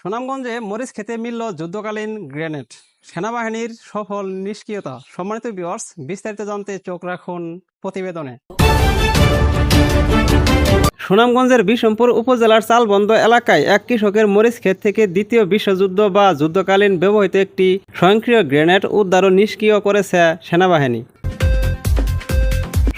সুনামগঞ্জে মরিচ খেতে মিলল যুদ্ধকালীন গ্রেনেড। সেনাবাহিনীর সফল নিষ্ক্রিয়তা। সম্মানিত বিয়ার্স বিস্তারিত জানতে চোখ রাখুন প্রতিবেদনে। সুনামগঞ্জের বিশমপুর উপজেলার চালবন্দ এলাকায় এক কৃষকের মরিচ ক্ষেত থেকে দ্বিতীয় বিশ্বযুদ্ধ বা যুদ্ধকালীন ব্যবহৃত একটি স্বয়ংক্রিয় গ্রেনেড উদ্ধার নিষ্ক্রিয় করেছে সেনাবাহিনী।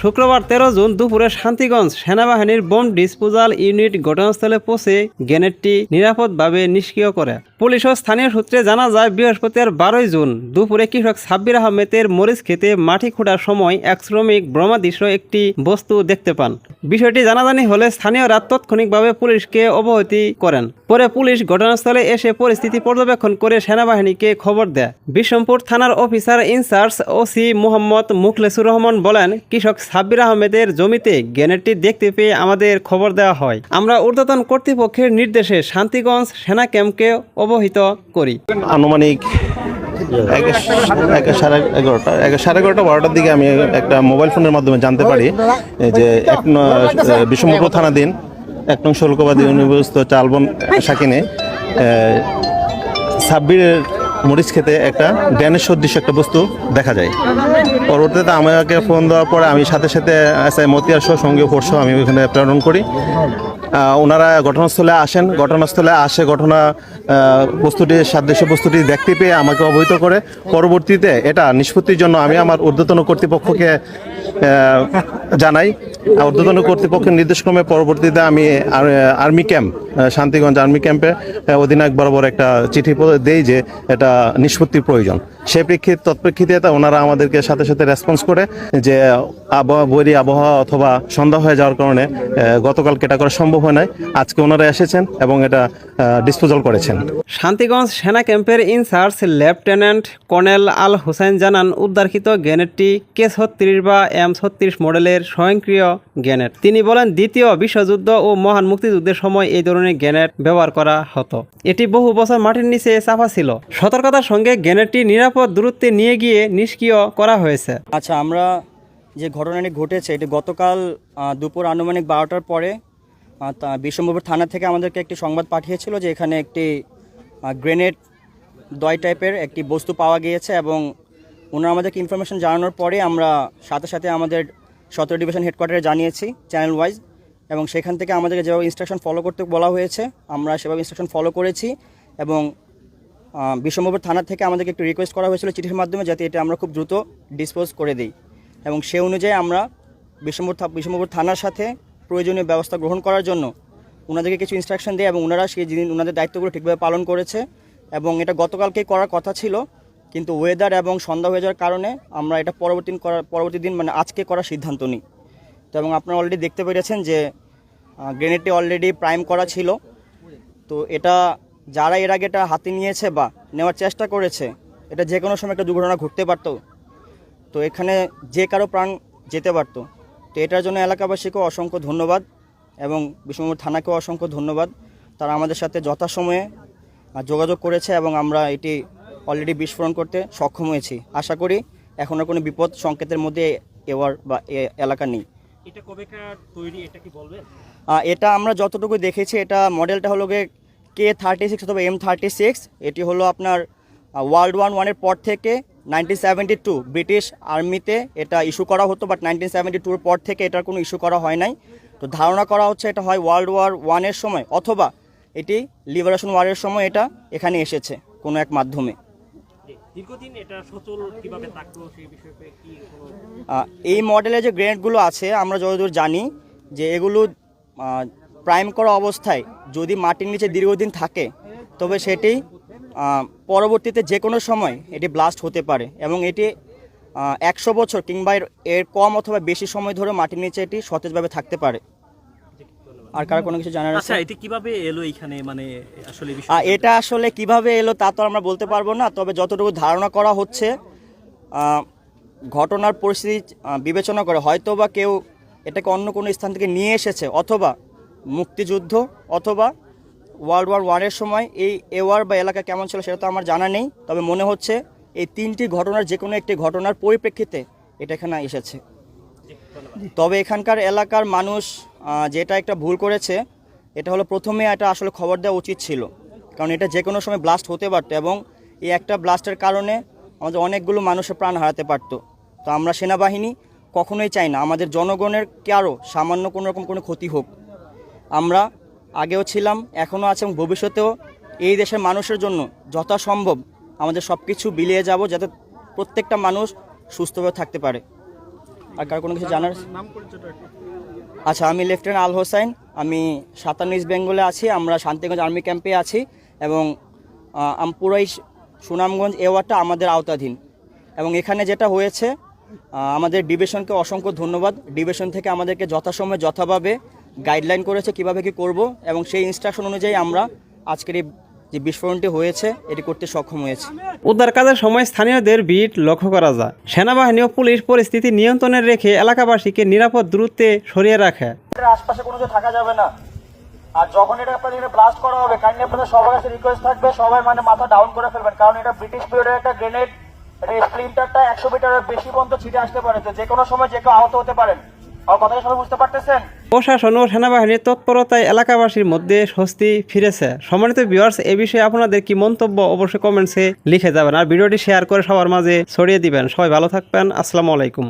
শুক্রবার তেরো জুন দুপুরে শান্তিগঞ্জ সেনাবাহিনীর বোম ডিসপোজাল ইউনিট ঘটনাস্থলে পৌঁছে গ্রেনেডটি নিরাপদভাবে নিষ্ক্রিয় করে। পুলিশ ও স্থানীয় সূত্রে জানা যায়, বৃহস্পতিবার বারোই জুন দুপুরে কৃষক সাব্বির আহমেদের মরিচ খেতে মাটি খোঁড়ার সময় এক শ্রমিক ব্রহ্মাদৃশ্য একটি বস্তু দেখতে পান। বিষয়টি জানাজানি হলে স্থানীয়রা তাৎক্ষণিকভাবে পুলিশকে অবহতি করেন। পরে পুলিশ ঘটনাস্থলে এসে পরিস্থিতি পর্যবেক্ষণ করে সেনাবাহিনীকে খবর দেয়। বিশ্বমপুর থানার officer incharge OC Mohammad Mukhlesur Rahman বলেন, কৃষক সাব্বির আহমেদের জমিতে গ্রেনেডটি দেখতে পেয়ে আমাদের খবর দেওয়া হয়। আমরা ঊর্ধ্বতন কর্তৃপক্ষের নির্দেশে শান্তিগঞ্জ সেনা ক্যাম্পকে অবহিত করি। আনুমানিক সাড়ে এগারোটা সাড়ে এগারোটা, বারোটার দিকে আমি একটা মোবাইল ফোনের মাধ্যমে জানতে পারি যে এক বিশ্বমপুর থানাধীন এক নং শুল্কবাদী অনুবস্থ চালবন সাকিনে সাব্বিরের মরিচ খেতে একটা ড্যানের সদৃশ্য একটা বস্তু দেখা যায়। পরবর্তীতে আমাকে ফোন দেওয়ার পরে আমি সাথে সাথে এস আই মতিয়ার সহ সঙ্গে ফোর্স আমি ওখানে প্রেরণ করি। ওনারা ঘটনাস্থলে আসেন, ঘটনাস্থলে আসে, ঘটনা বস্তুটি সাদৃশ্য বস্তুটি দেখতে পেয়ে আমাকে অবহিত করে। পরবর্তীতে এটা নিষ্পত্তির জন্য আমি আমার ঊর্ধ্বতন কর্তৃপক্ষকে জানাই। ঊর্ধ্বতন কর্তৃপক্ষের নির্দেশক্রমে পরবর্তীতে আমি আর্মি ক্যাম্প শান্তিগঞ্জ আর্মি ক্যাম্পে অধিনায়ক বরাবর একটা চিঠি দেই যে এটা নিষ্পত্তি প্রয়োজন। সে প্রেক্ষিত, তৎপ্রেক্ষিতে ওনারা আমাদেরকে সাথে সাথে রেসপন্স করে যে আবহাওয়া, বৈরী আবহাওয়া অথবা সন্ধ্যা হয়ে যাওয়ার কারণে গতকাল কেটা করা সম্ভব হয় নাই। আজকে ওনারা এসেছেন এবং এটা ডিসপোজাল করেছেন। শান্তিগঞ্জ সেনা ক্যাম্পের incharge lieutenant colonel Al Hossain জানান উদ্ধারকৃত গ্রেনেডটি কে ছত্রিশ বা এম ছত্রিশ মডেলের স্বয়ংক্রিয় গ্রেনেড। তিনি বলেন দ্বিতীয় বিশ্বযুদ্ধ ও মহান মুক্তিযুদ্ধের সময় এই ধরনের গ্রেনেড ব্যবহার করা হতো। এটি বহু বছর মাটির নিচে চাপা ছিল। সতর্কতার সঙ্গে গ্রেনেডটি নিরাপদ দূরত্বে নিয়ে গিয়ে নিষ্ক্রিয় করা হয়েছে। আচ্ছা আমরা যে ঘটনাটি ঘটেছে এটি গতকাল আহ, দুপুর আনুমানিক বারোটার পরে বিশ্বম্বপুর থানা থেকে আমাদেরকে একটি সংবাদ পাঠিয়েছিল যে এখানে একটি গ্রেনেড দয় টাইপের একটি বস্তু পাওয়া গিয়েছে এবং ওনারা আমাদেরকে ইনফরমেশন জানানোর পরে আমরা সাথে সাথে আমাদের সতেরো ডিভিশন হেডকোয়ার্টারে জানিয়েছি চ্যানেল ওয়াইজ এবং সেখান থেকে আমাদেরকে যেভাবে ইনস্ট্রাকশন ফলো করতে বলা হয়েছে আমরা সেভাবে ইনস্ট্রাকশন ফলো করেছি এবং আহ, বিশ্বম্বপুর থানা থেকে আমাদেরকে একটু রিকোয়েস্ট করা হয়েছিল চিঠির মাধ্যমে যাতে এটা আমরা খুব দ্রুত ডিসপোজ করে দিই এবং সে অনুযায়ী আমরা বিশ্বম্বর থা- বিশ্বম্বরপুর থানার সাথে প্রয়োজনীয় ব্যবস্থা গ্রহণ করার জন্য ওনাদেরকে কিছু ইনস্ট্রাকশন দেয় এবং ওনারা সেই জিনিস ওনাদের দায়িত্বগুলো ঠিকভাবে পালন করেছে এবং এটা গতকালকেই করার কথা ছিল। কিন্তু ওয়েদার এবং সন্ধ্যা হয়ে যাওয়ার কারণে আমরা এটা পরবর্তী করার, পরবর্তী দিন মানে আজকে করার সিদ্ধান্ত নিই। তো এবং আপনারা অলরেডি দেখতে পেরেছেন যে গ্রেনেডটি অলরেডি প্রাইম করা ছিল। তো এটা যারা এর আগে এটা হাতে নিয়েছে বা নেওয়ার চেষ্টা করেছে, এটা যে কোনো সময় একটা দুর্ঘটনা ঘটতে পারতো। তো এখানে যে কারও প্রাণ যেতে পারতো। তো এটার জন্য এলাকাবাসীকেও অসংখ্য ধন্যবাদ এবং বিষ্ণুপুর থানাকেও অসংখ্য ধন্যবাদ। তারা আমাদের সাথে যথাসময়ে যোগাযোগ করেছে এবং আমরা এটি অলরেডি বিস্ফোরণ করতে সক্ষম হয়েছি। আশা করি এখন আর কোনো বিপদ সংকেতের মধ্যে এওয়ার বা এলাকা নেই। এটা কবেকার তৈরি এটা কি বলবেন? এটা আমরা যতটুকু দেখেছি এটা মডেলটা হলো গিয়ে কে থার্টি সিক্স অথবা এম থার্টি সিক্স এটি হলো আপনার ওয়ার্ল্ড ওয়ান ওয়ানের পর থেকে নাইনটিন সেভেন্টি টু ব্রিটিশ আর্মিতে এটা ইস্যু করা হতো বাট নাইনটিন সেভেন্টি টুর পর থেকে এটার কোনো ইস্যু করা হয় নাই। তো ধারণা করা হচ্ছে এটা হয় ওয়ার্ল্ড ওয়ার ওয়ানের সময় অথবা এটি লিবারেশন ওয়ারের সময় এটা এখানে এসেছে কোনো এক মাধ্যমে। এই মডেলের যে গ্রেনেডগুলো আছে আমরা যতদূর জানি যে এগুলো প্রাইম করা অবস্থায় যদি মাটির নিচে দীর্ঘদিন থাকে তবে সেটি পরবর্তীতে যে কোনো সময় এটি ব্লাস্ট হতে পারে এবং এটি একশো বছর কিংবা এর- এর কম অথবা বেশি সময় ধরে মাটির নিচে এটি সতেজভাবে থাকতে পারে। আর কারও কোনো কিছু জানার আছে? আচ্ছা এটা কীভাবে এলো এখানে মানে আসলে এটা আসলে কীভাবে এলো তা তো আমরা বলতে পারব না তবে যতটুকু ধারণা করা হচ্ছে ঘটনার পরিস্থিতি বিবেচনা করে হয়তো বা কেউ এটাকে অন্য কোনো স্থান থেকে নিয়ে এসেছে অথবা মুক্তিযুদ্ধ অথবা ওয়ার্ল্ড ওয়ার ওয়ানের সময় এই এ ওয়ার বা এলাকা কেমন ছিল সেটা তো আমার জানা নেই, তবে মনে হচ্ছে এই তিনটি ঘটনার যে কোনো একটি ঘটনার পরিপ্রেক্ষিতে এটা এখানে এসেছে। তবে এখানকার এলাকার মানুষ যেটা একটা ভুল করেছে, এটা হলো প্রথমে এটা আসলে খবর দেওয়া উচিত ছিল। কারণ এটা যে কোনো সময় ব্লাস্ট হতে পারতো এবং এই একটা ব্লাস্টের কারণে আমাদের অনেকগুলো মানুষের প্রাণ হারাতে পারতো। তো আমরা সেনাবাহিনী কখনোই চাই না, আমাদের জনগণের কারও সামান্য কোনো রকম কোনো ক্ষতি হোক। আমরা আগেও ছিলাম, এখনও আছে এবং ভবিষ্যতেও এই দেশের মানুষের জন্য যথাসম্ভব আমাদের সব কিছু বিলিয়ে যাব যাতে প্রত্যেকটা মানুষ সুস্থভাবে থাকতে পারে। আর কার কোনো কিছু জানার? আচ্ছা আমি লেফটেন্যান্ট আল হোসাইন, আমি সাতান্ন ইস্ট বেঙ্গলে আছি, আমরা শান্তিগঞ্জ আর্মি ক্যাম্পে আছি এবং পুরাই সুনামগঞ্জ এ ওয়ার্ডটা আমাদের আওতাধীন। এবং এখানে যেটা হয়েছে আমাদের ডিভিশনকে অসংখ্য ধন্যবাদ। ডিভিশন থেকে আমাদেরকে যথাসময়ে, যথাভাবে গাইডলাইন করেছে কীভাবে কি করব এবং সেই ইনস্ট্রাকশন অনুযায়ী আমরা আজকের এই যে বিস্ফোরণটি হয়েছে এটি করতে সক্ষম হয়েছে। উদ্ধার কাজের সময় স্থানীয়দের ভিড় লক্ষ্য করা যায়। সেনাবাহিনী ও পুলিশ পরিস্থিতি নিয়ন্ত্রণে রেখে এলাকাবাসীকে নিরাপদ দূরত্বে সরিয়ে রাখে। এটার আশপাশে কোনো থাকা যাবে না। আর যখন এটা আপনাদের এখানে ব্লাস্ট করা হবে কাইন্ডলি আপনাদের সবার কাছে রিকোয়েস্ট থাকবে সবাই মানে মাথা ডাউন করে ফেলবেন। কারণ এটা ব্রিটিশ পিরিয়ডের একটা গ্রেনেড এটা স্প্লিন্টারটা একশো মিটারের বেশি পর্যন্ত ছিটে আসতে পারে। তো যে কোনো সময় যে কেউ আহত হতে পারেন। প্রশাসন ও সেনাবাহিনীর তৎপরতায় এলাকাবাসীর মধ্যে স্বস্তি ফিরেছে। সম্মানিত ভিউয়ার্স এ বিষয়ে আপনাদের কি মন্তব্য অবশ্যই কমেন্টসে লিখে যাবেন। আর ভিডিওটি শেয়ার করে সবার মাঝে ছড়িয়ে দিবেন। সবাই ভালো থাকবেন। আসসালামু আলাইকুম।